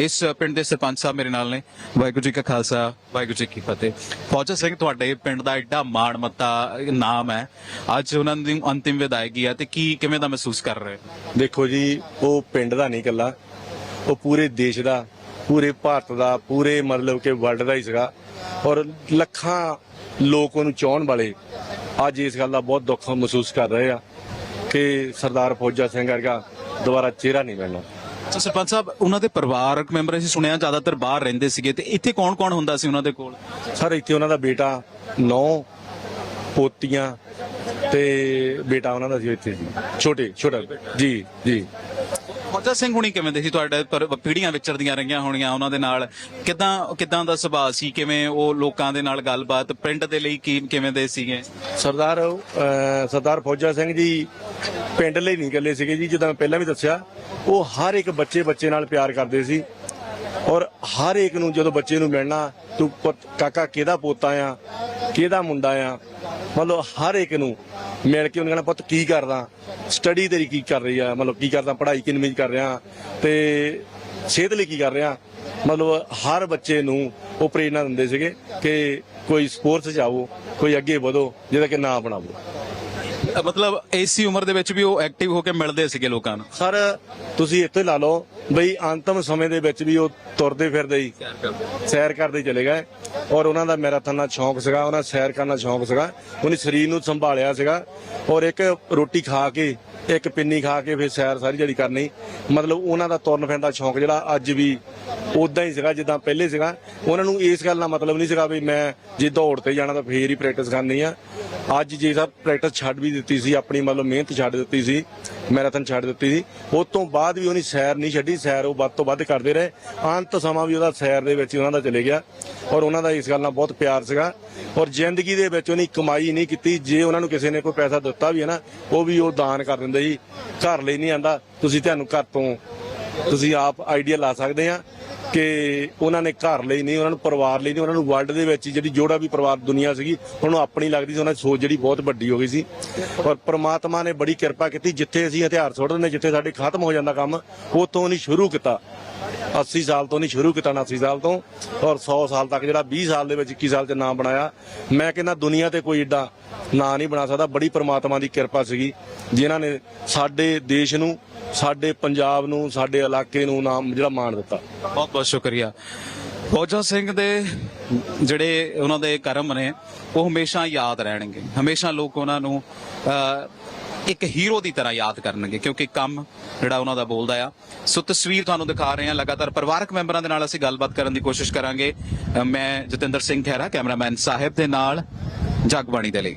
ਇਸ ਪਿੰਡ ਦੇ ਸਰਪੰਚ ਸਾਹਿਬ ਮੇਰੇ ਨਾਲ ਨੇ। ਵਾਹਿਗੁਰੂ ਜੀ ਕਾ ਖਾਲਸਾ, ਵਾਹਿਗੁਰੂ ਜੀ ਕੀ ਫਤਿਹ। ਫੌਜਾ ਸਿੰਘ, ਤੁਹਾਡੇ ਪਿੰਡ ਦਾ ਐਡਾ ਮਾਣ ਮੱਤਾ ਨਾਮ ਹੈ। ਅੱਜ ਉਹਨਾਂ ਦੀ ਅੰਤਿਮ ਵਿਦਾਇਗੀ ਹੈ ਤੇ ਕੀ, ਕਿਵੇਂ ਦਾ ਮਹਿਸੂਸ ਕਰ ਰਹੇ ਦੇਖੋ ਜੀ, ਉਹ ਪਿੰਡ ਦਾ ਨਹੀਂ ਇਕੱਲਾ। ਉਹ ਪੂਰੇ ਦੇਸ਼ ਦਾ, ਪੂਰੇ ਭਾਰਤ ਦਾ, ਪੂਰੇ ਮਤਲਬ ਕਿ ਵਰਲਡ ਦਾ ਹੀ ਸੀਗਾ। ਔਰ ਲੱਖਾਂ ਲੋਕ ਉਹਨੂੰ ਚਾਹਣ ਵਾਲੇ ਅੱਜ ਇਸ ਗੱਲ ਦਾ ਬਹੁਤ ਦੁੱਖ ਮਹਿਸੂਸ ਕਰ ਰਹੇ ਆ ਕਿ ਸਰਦਾਰ ਫੌਜਾ ਸਿੰਘ ਵਰਗਾ ਦੁਬਾਰਾ ਚਿਹਰਾ ਨਹੀਂ ਮਿਲਣਾ। ਸਰਪੰਚ ਸਾਹਿਬ, ਉਹਨਾਂ ਦੇ ਪਰਿਵਾਰਕ ਮੈਂਬਰ ਅਸੀਂ ਸੁਣਿਆ ਜ਼ਿਆਦਾਤਰ ਬਾਹਰ ਰਹਿੰਦੇ ਸੀਗੇ ਤੇ ਇੱਥੇ ਕੌਣ-ਕੌਣ ਹੁੰਦਾ ਸੀ ਉਹਨਾਂ ਦੇ ਕੋਲ? ਸਰ, ਇੱਥੇ ਉਹਨਾਂ ਦਾ ਬੇਟਾ ਨੌ ਪੋਤੀਆਂ ਤੇ ਬੇਟਾ ਉਹਨਾਂ ਦਾ ਸੀ ਇੱਥੇ ਜੀ। ਛੋਟੇ, ਛੋਟਾ। ਜੀ ਜੀ। ਫੌਜਾ ਸਿੰਘ ਹੁਣੀ ਕਿਵੇਂ ਦੇ ਸੀ? ਤੁਹਾਡੇ ਪਰ ਪੀੜ੍ਹੀਆਂ ਵਿਚਰਦੀਆਂ ਰਹੀਆਂ ਹੋਣੀਆਂ ਉਹਨਾਂ ਦੇ ਨਾਲ। ਕਿਦਾਂ ਕਿਦਾਂ ਦਾ ਸੁਭਾਅ ਸੀ? ਕਿਵੇਂ ਉਹ ਲੋਕਾਂ ਦੇ ਨਾਲ ਗੱਲਬਾਤ, ਪਿੰਡ ਦੇ ਲਈ ਕੀ, ਕਿਵੇਂ ਦੇ ਸੀਗੇ? ਸਰਦਾਰ ਸਰਦਾਰ ਫੌਜਾ ਸਿੰਘ ਜੀ ਪਿੰਡ ਲਈ ਨਹੀਂ ਇਕੱਲੇ ਸੀਗੇ ਜੀ, ਜਿੱਦਾਂ ਮੈਂ ਪਹਿਲਾਂ ਵੀ ਦੱਸਿਆ, ਉਹ ਹਰ ਇੱਕ ਬੱਚੇ ਬੱਚੇ ਨਾਲ ਪਿਆਰ ਕਰਦੇ ਸੀ। ਔਰ ਹਰ ਇੱਕ ਨੂੰ ਜਦੋਂ ਬੱਚੇ ਨੂੰ ਮਿਲਣਾ, ਤੂੰ ਕਾਕਾ ਕਿਹਦਾ ਪੋਤਾ ਆ, ਕਿਹਦਾ ਮੁੰਡਾ ਆ, ਮਤਲਬ ਹਰ ਇੱਕ ਨੂੰ ਮਿਲ ਕੇ ਉਹਨਾਂ ਕਹਿਣਾ ਪੁੱਤ ਕੀ ਕਰਦਾ? ਸਟੱਡੀ ਤੇਰੀ ਕੀ ਕਰ ਰਹੀ ਆ? ਮਤਲਬ ਕੀ ਕਰਦਾ? ਪੜ੍ਹਾਈ ਕਿੰਨੀ ਕਰ ਰਿਹਾ? ਤੇ ਸਿਹਤ ਲਈ ਕੀ ਕਰ ਰਿਹਾ? ਮਤਲਬ ਹਰ ਬੱਚੇ ਨੂੰ ਉਹ ਪ੍ਰੇਰਣਾ ਦਿੰਦੇ ਸੀਗੇ ਕਿ ਕੋਈ ਸਪੋਰਟਸ ਜਾਓ ਕੋਈ ਅੱਗੇ ਵਧੋ ਜਿਹਦਾ ਕਿ ਨਾਂ ਬਣਾਵੋ ਮਤਲਬ ਐਸੀ ਉਮਰ ਦੇ ਵਿੱਚ ਵੀ ਉਹ ਐਕਟਿਵ ਹੋ ਕੇ ਮਿਲਦੇ ਸੀਗੇ ਲੋਕਾਂ ਨੂੰ? ਸਰ ਤੁਸੀਂ ਇੱਥੇ ਲਾ ਲਓ ਬਈ ਅੰਤਮ ਸਮੇਂ ਦੇ ਵਿੱਚ ਵੀ ਉਹ ਤੁਰਦੇ ਫਿਰਦੇ ਹੀ ਸੈਰ ਕਰਦੇ। ਚਲੇ ਗਏ ਔਰ ਉਹਨਾਂ ਦਾ ਮੈਰਾਥਨ ਦਾ ਸ਼ੌਂਕ ਸੀਗਾ ਉਹਨਾਂ ਸੈਰ ਕਰਨ ਦਾ ਸ਼ੌਂਕ ਸੀਗਾ। ਉਹਨੇ ਸਰੀਰ ਨੂੰ ਸੰਭਾਲਿਆ ਸੀਗਾ ਔਰ ਇੱਕ ਰੋਟੀ ਖਾ ਕੇ ਇੱਕ ਪਿੰਨੀ ਖਾ ਕੇ ਫਿਰ ਸੈਰ ਸਾਰੀ ਜਿਹੜੀ ਕਰਨੀ। ਮਤਲਬ ਉਹਨਾਂ ਦਾ ਤੁਰਨ ਫਿਰਨ ਦਾ ਸ਼ੌਂਕ ਜਿਹੜਾ ਅੱਜ ਵੀ ਉਦਾਂ ਹੀ ਸੀਗਾ, ਜਿੱਦਾਂ ਪਹਿਲੇ ਸੀਗਾ। ਉਹਨਾਂ ਨੂੰ ਇਸ ਗੱਲ ਦਾ ਮਤਲਬ ਨਹੀਂ ਸੀਗਾ ਵੀ ਮੈਂ ਜੇ ਦੌੜ ਤੇ ਜਾਣਾ ਤਾਂ ਫੇਰ ਹੀ ਪ੍ਰੈਕਟਿਸ ਕਰਨੀ ਆ। ਅੱਜ ਜੇ ਸਭ ਪ੍ਰੈਕਟਿਸ ਛੱਡ ਵੀ ਦਿੱਤੀ ਸੀ, ਆਪਣੀ ਮਤਲਬ ਮਿਹਨਤ ਛੱਡ ਦਿੱਤੀ ਸੀ ਮੈਰਾਥਨ ਛੱਡ ਦਿੱਤੀ ਸੀ, ਉਸ ਤੋਂ ਬਾਅਦ ਵੀ ਉਹਨੇ ਸੈਰ ਨਹੀਂ ਛੱਡੀ, ਸੈਰ ਉਹ ਵੱਧ ਤੋਂ ਵੱਧ ਕਰਦੇ ਰਹੇ। ਅੰਤ ਸਮਾਂ ਵੀ ਉਹਦਾ ਸੈਰ ਦੇ ਵਿੱਚ ਹੀ ਉਹਨਾਂ ਦਾ ਚਲੇ ਗਿਆ। ਔਰ ਉਹਨਾਂ ਦਾ ਇਸ ਗੱਲ ਨਾਲ ਬਹੁਤ ਪਿਆਰ ਸੀਗਾ। ਔਰ ਜ਼ਿੰਦਗੀ ਦੇ ਵਿੱਚ ਉਹਨੇ ਕਮਾਈ ਨਹੀਂ ਕੀਤੀ। ਜੇ ਉਹਨਾਂ ਨੂੰ ਕਿਸੇ ਨੇ ਕੋਈ ਪੈਸਾ ਦਿੱਤਾ ਵੀ ਹੈ ਨਾ, ਉਹ ਵੀ ਉਹ ਦਾਨ ਕਰ ਦਿੰਦੇ ਸੀ ਘਰ ਲਈ ਨਹੀਂ ਆਂਦਾ। ਤੁਸੀਂ ਤੁਹਾਨੂੰ ਘਰ ਤੋਂ ਤੁਸੀਂ ਆਪ ਆਈਡੀਆ ਲਾ ਸਕਦੇ ਆ ਕਿ ਉਹਨਾਂ ਨੇ ਘਰ ਲਈ ਨਹੀਂ, ਉਹਨਾਂ ਨੂੰ ਪਰਿਵਾਰ ਲਈ ਨਹੀਂ, ਉਹਨਾਂ ਨੂੰ ਵਰਲਡ ਦੇ ਵਿੱਚ ਜਿਹੜੀ ਜੋੜਾ ਵੀ ਪਰਿਵਾਰ ਦੁਨੀਆ ਸੀਗੀ ਉਹਨੂੰ ਆਪਣੀ ਲੱਗਦੀ ਸੀ, ਉਹਨਾਂ ਦੀ ਸੋਚ ਜਿਹੜੀ ਬਹੁਤ ਵੱਡੀ ਹੋ ਗਈ ਸੀ। ਔਰ ਪ੍ਰਮਾਤਮਾ ਨੇ ਬੜੀ ਕਿਰਪਾ ਕੀਤੀ, ਜਿੱਥੇ ਅਸੀਂ ਹਥਿਆਰ ਸੁੱਟ ਦਿੰਦੇ ਜਿੱਥੇ ਸਾਡੇ ਖਤਮ ਹੋ ਜਾਂਦਾ ਕੰਮ, ਉੱਥੋਂ ਨਹੀਂ ਸ਼ੁਰੂ ਕੀਤਾ। 80 ਸਾਲ ਤੋਂ ਨਹੀਂ ਸ਼ੁਰੂ ਕੀਤਾ 89 ਸਾਲ ਤੋਂ ਔਰ 100 ਸਾਲ ਤੱਕ ਜਿਹੜਾ 20 ਸਾਲ ਦੇ ਵਿੱਚ 21 ਸਾਲ ਚ ਨਾਮ ਬਣਾਇਆ। ਮੈਂ ਕਹਿੰਦਾ ਦੁਨੀਆ ਤੇ ਕੋਈ ਏਡਾ ਨਾਂ ਨਹੀਂ ਬਣਾ ਸਕਦਾ। ਬੜੀ ਪ੍ਰਮਾਤਮਾ ਦੀ ਕਿਰਪਾ ਸੀਗੀ ਜਿਨ੍ਹਾਂ ਨੇ ਸਾਡੇ ਦੇਸ਼ ਨੂੰ, ਸਾਡੇ ਪੰਜਾਬ ਨੂੰ, ਸਾਡੇ ਇਲਾਕੇ ਨੂੰ ਨਾਮ ਜਿਹੜਾ ਮਾਣ ਦਿੱਤਾ। ਬਹੁਤ ਬਹੁਤ ਸ਼ੁਕਰੀਆ। ਫੌਜਾ ਸਿੰਘ ਦੇ ਜਿਹੜੇ ਉਹਨਾਂ ਦੇ ਕਰਮ ਨੇ, ਉਹ ਹਮੇਸ਼ਾ ਯਾਦ ਰਹਿਣਗੇ। ਹਮੇਸ਼ਾ ਲੋਕ ਉਹਨਾਂ ਨੂੰ ਇੱਕ ਹੀਰੋ ਦੀ ਤਰ੍ਹਾਂ ਯਾਦ ਕਰਨਗੇ, ਕਿਉਂਕਿ ਕੰਮ ਜਿਹੜਾ ਉਹਨਾਂ ਦਾ ਬੋਲਦਾ ਆ। ਸੋ ਤਸਵੀਰ ਤੁਹਾਨੂੰ ਦਿਖਾ ਰਹੇ ਹਾਂ, ਲਗਾਤਾਰ ਪਰਿਵਾਰਕ ਮੈਂਬਰਾਂ ਦੇ ਨਾਲ ਅਸੀਂ ਗੱਲਬਾਤ ਕਰਨ ਦੀ ਕੋਸ਼ਿਸ਼ ਕਰਾਂਗੇ। ਮੈਂ ਜਤਿੰਦਰ ਸਿੰਘ ਖਹਿਰਾ, ਕੈਮਰਾਮੈਨ ਸਾਹਿਬ ਦੇ ਨਾਲ, ਜਗਬਾਣੀ ਦੇ ਲਈ।